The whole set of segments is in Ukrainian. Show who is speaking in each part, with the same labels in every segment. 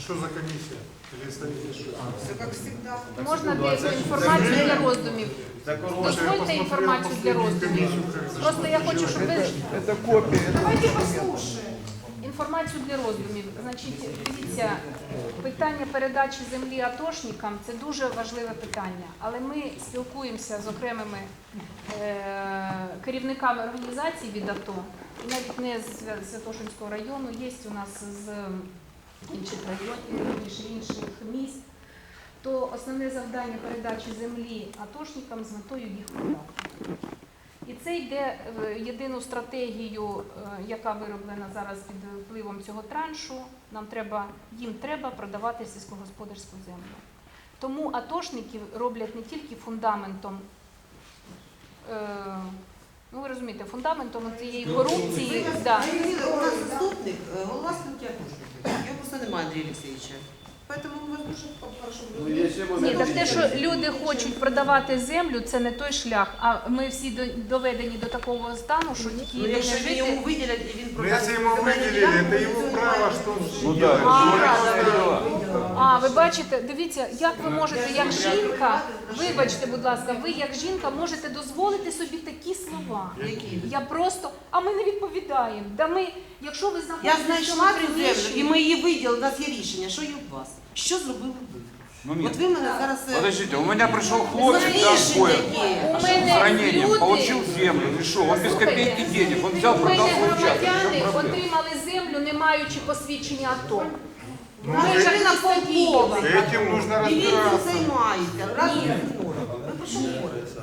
Speaker 1: Что за комиссия? Или статья?
Speaker 2: Все как всегда.
Speaker 3: Можна деяку інформацію для роздумів. Дозвольте інформацію для роздумів. Просто я хочу, щоб ви
Speaker 4: Это копия.
Speaker 2: Давайте послушаем.
Speaker 3: інформацію для роздумів. Значить, дивіться, питання передачі землі атошникам це дуже важливе питання. Але ми спілкуємося з окремими е, керівниками організацій від АТО, і навіть не з Святошинського району, є у нас з інших районів, ніж інших міст. То основне завдання передачі землі атошникам з метою їх продати. І це йде в єдину стратегію, е, яка вироблена зараз під впливом цього траншу. Нам треба, їм треба продавати сільськогосподарську землю. Тому атошники роблять не тільки фундаментом, е, ну ви розумієте, фундаментом цієї корупції.
Speaker 2: У нас заступник, е, голова спілки атошників. Його просто немає Андрія Олексійовича. Поэтому ми вас дуже прошу.
Speaker 3: Ні, так те, що люди хочуть продавати землю, це не той шлях. А ми всі до- доведені до такого стану, що тільки
Speaker 2: Ну,
Speaker 3: єдине
Speaker 2: якщо
Speaker 3: жити.
Speaker 2: йому виділять і він
Speaker 1: Ну,
Speaker 2: продасть
Speaker 1: если ему
Speaker 2: земельну
Speaker 1: выделили,
Speaker 2: ділянку,
Speaker 1: это
Speaker 2: він
Speaker 1: его
Speaker 2: цього не
Speaker 1: право,
Speaker 2: має.
Speaker 1: что он
Speaker 4: Ну
Speaker 1: делает.
Speaker 4: да,
Speaker 3: А,
Speaker 4: дела.
Speaker 3: А, ви бачите, дивіться, як ви можете, як жінка, вибачте, будь ласка, ви як жінка можете дозволити собі такі слова.
Speaker 2: Які?
Speaker 3: Я просто, а ми не відповідаємо. Да ми, якщо ви
Speaker 2: Я
Speaker 3: знаходитесь в
Speaker 2: знайшла землю, і ми її виділили, у нас є рішення. Що є у вас? Що зробили ви?
Speaker 5: Ну.
Speaker 2: От ви мене зараз... е,
Speaker 5: Подождите, у меня пришел
Speaker 2: ну,
Speaker 5: хлопчик
Speaker 2: рішення
Speaker 5: танкуя
Speaker 2: є.
Speaker 3: у
Speaker 5: с
Speaker 3: мене
Speaker 5: ранением,
Speaker 3: люди,
Speaker 5: землю, и что, он без копейки денег, он взял,
Speaker 3: у
Speaker 5: продал
Speaker 3: мене
Speaker 5: свой участок. В
Speaker 3: громадяни
Speaker 5: проблема?
Speaker 3: отримали землю, не маючи посвідчення АТО.
Speaker 1: Ну,
Speaker 3: Ми
Speaker 2: Ми
Speaker 3: ж
Speaker 2: ж на
Speaker 3: місто Києва.
Speaker 2: полковник.
Speaker 1: Этим нужно
Speaker 2: І він цим
Speaker 1: разбираться.
Speaker 2: займається. Разом зі мною. Ви про що говорите?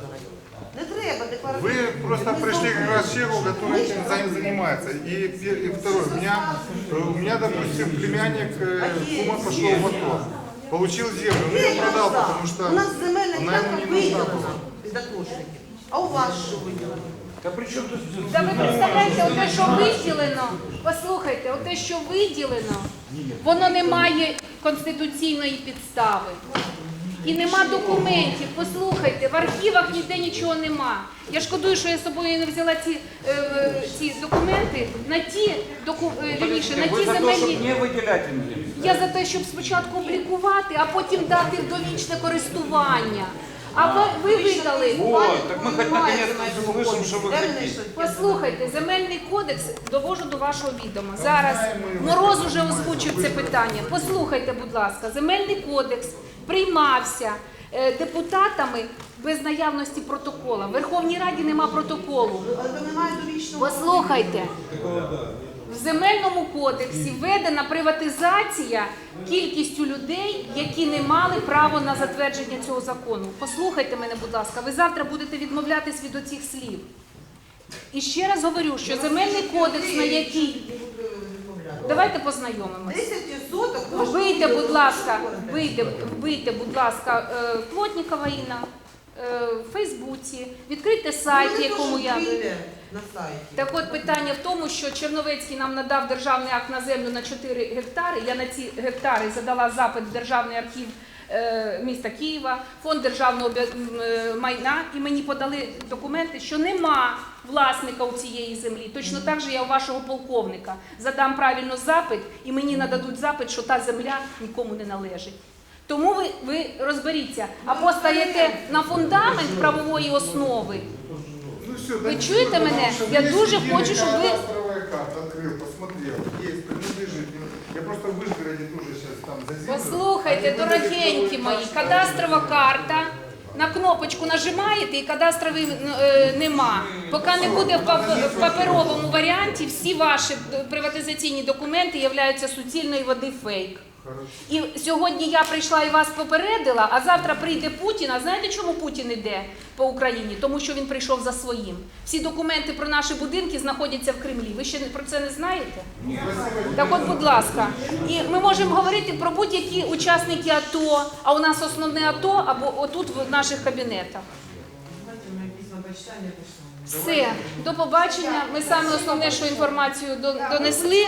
Speaker 2: Не треба декларувати.
Speaker 1: Вы просто пришли как раз к человеку, который этим за- занимается. И, пе- и второе, у меня, э, у меня, допустим, племянник э, кума пошел в АТО. Получил землю, но
Speaker 2: Я
Speaker 1: ее продал,
Speaker 2: казав,
Speaker 1: потому что
Speaker 2: у нас земельна
Speaker 1: она
Speaker 2: ділянка
Speaker 1: ему не нужна
Speaker 2: виділена
Speaker 1: была.
Speaker 2: від атошників. А у вас що виділено?
Speaker 5: Да при чем тут...
Speaker 3: Та ви представляєте, оте, що виділено, послухайте, оте, що виділено, воно не має конституційної підстави. І нема документів. Послухайте, в архівах ніде нічого нема. Я шкодую, що я з собою не взяла ці, е, ці документи на ті доку, е, вірніше, на
Speaker 5: Вы
Speaker 3: ті
Speaker 5: за то,
Speaker 3: земельні.
Speaker 5: чтобы не выделять им землю.
Speaker 3: Я за те, щоб спочатку облікувати, а потім дати в довічне користування. А ви, ви видали.
Speaker 5: Вот, так мы хоть наконец-то услышим, что вы
Speaker 2: Де ви
Speaker 5: хотите.
Speaker 2: знайшли?
Speaker 3: Послухайте, земельний кодекс довожу до вашого відома. Зараз Мороз уже озвучив це питання. Послухайте, будь ласка, земельний кодекс приймався е, депутатами без наявності протокола. В Верховній Раді нема протоколу.
Speaker 2: Але ви немає довічного.
Speaker 3: Послухайте, в земельному кодексі введена приватизація кількістю людей, які не мали право на затвердження цього закону. Послухайте мене, будь ласка, ви завтра будете відмовлятись від оцих слів. І ще раз говорю, що земельний кодекс, на який давайте познайомимося.
Speaker 2: 10 соток.
Speaker 3: Вийде, будь ласка, вийде, вийде, будь ласка, е, Плотнікова Інна е, в Фейсбуці, відкрийте сайт, якому я.
Speaker 2: На сайті.
Speaker 3: Так от питання в тому, що Черновецький нам надав державний акт на землю на 4 гектари. Я на ці гектари задала запит в Державний архів е, міста Києва, фонд державного е, майна, і мені подали документи, що нема власника у цієї землі. Точно так же я у вашого полковника задам правильно запит, і мені нададуть запит, що та земля нікому не належить. Тому ви, ви розберіться, або стаєте на фундамент правової основи
Speaker 1: Ну все,
Speaker 3: Вы
Speaker 1: да,
Speaker 3: чуете
Speaker 1: потому
Speaker 3: меня?
Speaker 1: что
Speaker 3: Я
Speaker 1: мне
Speaker 3: дуже
Speaker 1: сидели,
Speaker 3: хочу, щоб ви-
Speaker 1: кадастровая карта открыл, посмотрел, есть, принадлежит. Я просто в Вышгороде тоже сейчас там за землю.
Speaker 3: Послухайте,
Speaker 1: Они
Speaker 3: дорогенькі
Speaker 1: выдали
Speaker 3: мої,
Speaker 1: второй
Speaker 3: кадастрова карта. На кнопочку нажимаєте і кадастрової е, нема. Поки не буде в пап- в паперовому варіанті, всі ваші е, приватизаційні документи являються суцільної води фейк. І сьогодні я прийшла і вас попередила, а завтра прийде Путін. А знаєте, чому Путін іде по Україні? Тому що він прийшов за своїм. Всі документи про наші будинки знаходяться в Кремлі. Ви ще про це не знаєте? Так от, будь ласка, і ми можемо говорити про будь-які учасники АТО, а у нас основне АТО або отут в наших кабінетах. Все, до побачення. Ми саме основне, що інформацію до- донесли.